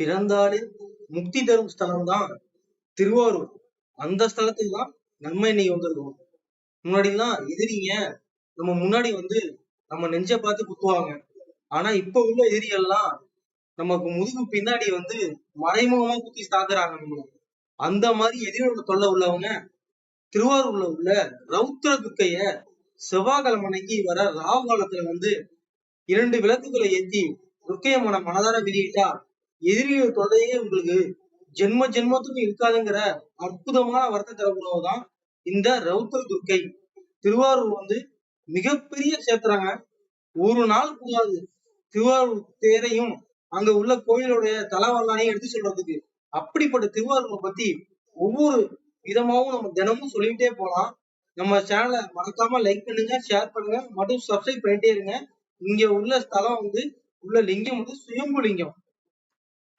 பிறந்தாலே முக்தி தரும் ஸ்தலம் தான் திருவாரூர். அந்த ஸ்தலத்துக்கு தான் நம்ம இன்னைக்கு வந்திருக்கோம். முன்னாடிலாம் எதிரிங்க நம்ம முன்னாடி வந்து நம்ம நெஞ்ச பார்த்து குத்துவாங்க. ஆனா இப்ப உள்ள எதிரிகள்லாம் நமக்கு முதுகு பின்னாடி வந்து மறைமுகமா குத்தி தாக்குறாங்க நம்மள. அந்த மாதிரி எதிரியோட தொல்லை உள்ளவங்க திருவாரூர்ல உள்ள ரௌத்ர துக்கைய செவ்வாய்க்கிழமை அன்னைக்கு வர ராகு காலத்துல வந்து இரண்டு விளக்குகளை ஏத்தி துர்க்கையம்மனை மனதார வெளியிட்டா எதிரியோட தொல்லையே உங்களுக்கு ஜென்ம ஜென்மத்துக்கும் இருக்காதுங்கிற அற்புதமான வரத்தை தரக்கூடியதான் இந்த ரௌத்ர துர்க்கை. திருவாரூர் வந்து மிகப்பெரிய சேத்திரங்க ஒரு நாள் கூடாது. திருவாரூர் தேரையும் அங்க உள்ள கோயிலுடைய தலவரலானையும் எடுத்து சொல்றதுக்கு. அப்படிப்பட்ட திருவாரூரை பத்தி ஒவ்வொரு விதமாவும் நம்ம தினமும் சொல்லிட்டே போகலாம் நம்ம சேனலை மறக்காம லைக் பண்ணுங்க ஷேர் பண்ணுங்க. மற்றும் சப்ஸ்கிரைப் பண்ணிட்டே இருங்க. இங்க உள்ள ஸ்தலம் வந்து உள்ள லிங்கம் வந்து சுயம்பு லிங்கம்